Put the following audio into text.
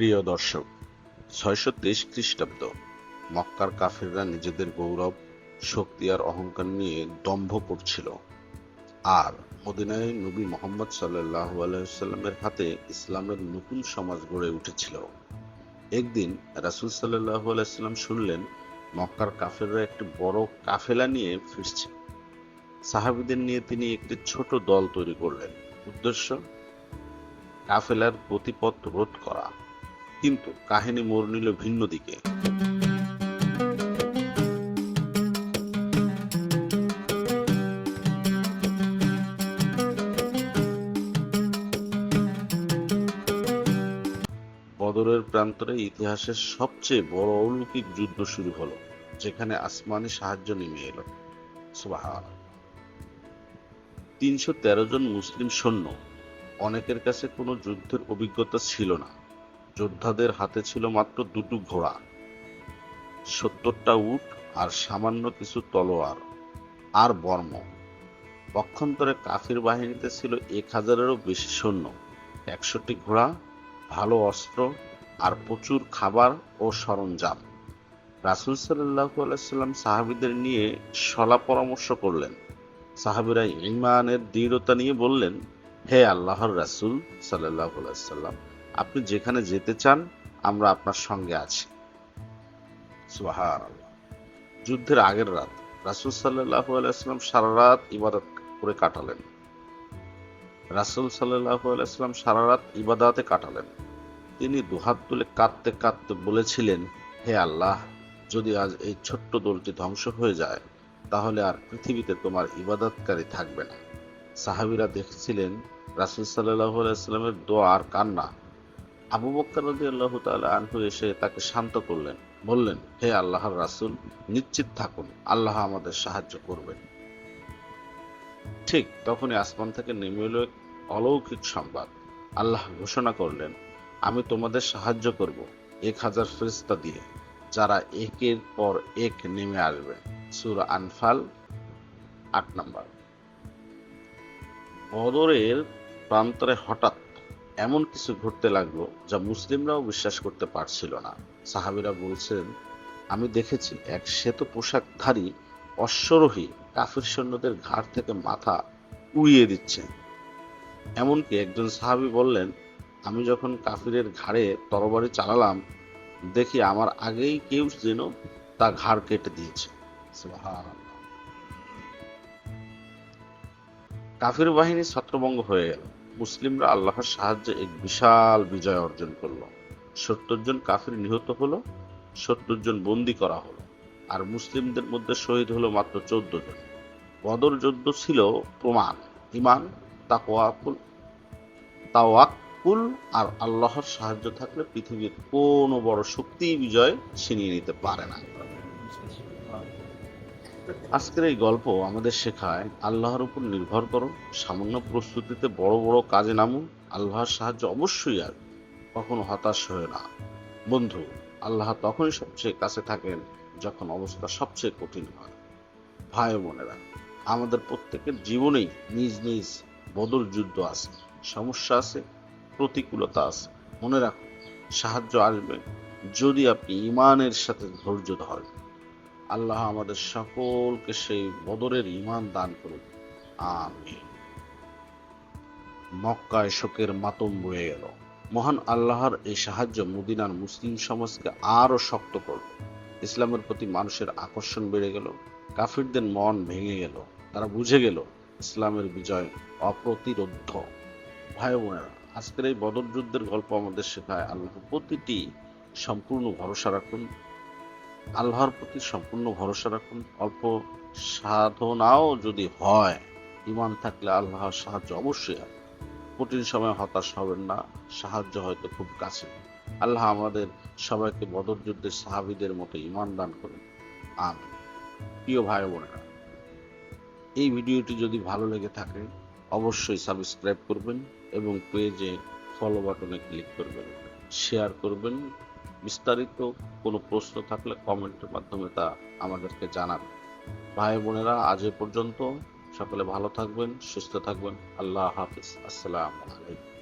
প্রিয় দর্শক, ছয়শো তেইশ খ্রিস্টাব্দ। মক্কার কাফেররা নিজেদের গৌরব, শক্তি আর অহংকার নিয়ে দম্ভ করছিল। আর মদিনায় নবী মোহাম্মদ সাল্লাহ আলাইসাল্লামের হাতে ইসলামের নতুন সমাজ গড়ে উঠেছিল। একদিন রাসুল সাল্লাহ আলাইসাল্লাম শুনলেন, মক্কার কাফেররা একটি বড় কাফেলা নিয়ে ফিরছে। সাহাবিদের নিয়ে তিনি একটি ছোট দল তৈরি করলেন। উদ্দেশ্য, কাফেলার গতিপথ রোধ করা। কিন্তু কাহিনী মোড় নিল ভিন্ন দিকে। বদরের প্রান্তরে ইতিহাসের সবচেয়ে বড় অলৌকিক যুদ্ধ শুরু হলো, যেখানে আসমানি সাহায্য নেমে এলো। তিনশো তেরো জন মুসলিম সৈন্য, অনেকের কাছে কোনো যুদ্ধের অভিজ্ঞতা ছিল না। যোদ্ধাদের হাতে ছিল মাত্র দুটো ঘোড়া, সত্তরটা উট আর সামান্য কিছু তলোয়ার আর বর্ম। পক্ষান্তরে কাফির বাহিনীতে ছিল এক হাজারেরও বেশি সৈন্য, একশোটি ঘোড়া, ভালো অস্ত্র আর প্রচুর খাবার ও সরঞ্জাম। রাসুল সাল্লাহ আলাইসাল্লাম সাহাবিদের নিয়ে সলা পরামর্শ করলেন। সাহাবিরা ইমানের দৃঢ়তা নিয়ে বললেন, হে আল্লাহর রাসুল সাল্লাহ সাল্লাম আপনি যেখানে যেতে চান, আমরা আপনার সঙ্গে আছি। যুদ্ধের আগের রাত রাসুল সাল্লাহ আলাইসাল্লাম সারা রাত ইবাদত করে কাটালেন। রাসুল সাল্লাহ আলাইসাল্লাম সারা রাত ইবাদাতে কাটালেন। তিনি দুহাত তুলে কাঁদতে কাঁদতে বলেছিলেন, হে আল্লাহ, যদি আজ এই ছোট্ট দলটি ধ্বংস হয়ে যায়, তাহলে আর পৃথিবীতে তোমার ইবাদতকারী থাকবে না। সাহাবিরা দেখছিলেন রাসুল সাল্লাহ আলাইস্লামের দোয়া আর কান্না। আবু বক্কর রদি আল্লাহ আনহু এসে তাকে শান্ত করলেন, বললেন, হে আল্লাহর রাসুল, নিশ্চিত থাকুন, আল্লাহ আমাদের সাহায্য করবেন। ঠিক তখনই আসমান থেকে নেমে এলো অলৌকিক সংবাদ। আল্লাহ ঘোষণা করলেন, আমি তোমাদের সাহায্য করব এক হাজার ফেরিস্তা দিয়ে, যারা একের পর এক নেমে আসবে। সুর আনফাল আট নম্বর। বদরের প্রান্তরে হঠাৎ এমন কিছু ঘটতে লাগল যা মুসলিমরাও বিশ্বাস করতে পারছিল না। সাহাবিরা বলছেন আমি দেখেছি এক শ্বেত পোশাকধারী অশ্বরোহী কাফির সৈন্যদের ঘাড় থেকে মাথা উড়িয়ে দিচ্ছে। এমনকি একজন সাহাবি বললেন, আমি যখন কাফিরের ঘাড়ে তরবারি চালালাম, দেখি আমার আগেই কেউ যেন তা ঘাড় কেটে দিয়েছে। কাফির বাহিনী ছত্রভঙ্গ হয়ে গেল। মুসলিমরা আল্লাহর সাহায্যে এক বিশাল বিজয় অর্জন করল। সত্তর জন কাফির নিহত হলো, সত্তর জন বন্দি করা হলো, আর মুসলিমদের মধ্যে শহীদ হলো মাত্র চোদ্দ জন। বদর যুদ্ধ ছিল প্রমাণ, ইমান তাকওয়াকুল তাওয়াক্কুল, আর আল্লাহর সাহায্য থাকলে পৃথিবীর কোনো বড় শক্তি বিজয় ছিনিয়ে নিতে পারে না। আজকের এই গল্প আমাদের শেখায় আল্লাহর উপর নির্ভর করো, সামান্য প্রস্তুতিতে বড় বড় কাজে নামুন আল্লাহর সাহায্য অবশ্যই আসবে কখনো হতাশ হয়ে না। বন্ধু, আল্লাহ তখনই সবচেয়ে কাছে থাকেন যখন অবস্থা সবচেয়ে কঠিন হয়। ভাই বোনেরা, আমাদের প্রত্যেকের জীবনেই নিজ নিজ বদল যুদ্ধ আছে, সমস্যা আছে, প্রতিকূলতা আছে। মনে রাখুন সাহায্য আসবে যদি আপনি ইমানের সাথে ধৈর্য ধরেন। আল্লাহ আমাদের সকলকে সেই বদরের ইমান দান করুন আমি মক্কায় শোকের মাতম বয়ে গেল মহান আল্লাহর এই সাহায্য মদিনার মুসলিম সমাজকে আরও শক্ত করল। ইসলামের প্রতি মানুষের আকর্ষণ বেড়ে গেল। কাফিরদের মন ভেঙে গেল। তারা বুঝে গেল, ইসলামের বিজয় অপ্রতিরোধ্য। ভাই বোনেরা, আজকের এই বদর যুদ্ধের গল্প আমাদের শেখায় আল্লাহ প্রতিটি সম্পূর্ণ ভরসা রাখুন। আল্লাহর প্রতি সম্পূর্ণ ভরসা রাখুন। অল্প সাধনাও যদি হয় ইমান থাকলে আল্লাহর সাহায্য অবশ্যই হবে কঠিন সময় হতাশ হবেন না, সাহায্য হয়তো খুব কাছে। আল্লাহ আমাদের সবাইকে বদর যুদ্ধের সাহাবিদের মতো ইমান দান করুন। আর প্রিয় ভাই বোনেরা, এই ভিডিওটি যদি ভালো লেগে থাকে, অবশ্যই সাবস্ক্রাইব করবেন এবং পেজে ফলো বাটনে ক্লিক করবেন। শেয়ার করবেন। বিস্তারিত কোনো প্রশ্ন থাকলে কমেন্টের মাধ্যমে তা আমাদেরকে জানাবেন ভাই বোনেরা, আজ পর্যন্ত সকলে ভালো থাকবেন, সুস্থ থাকবেন। আল্লাহ হাফিজ। আসসালামু আলাইকুম।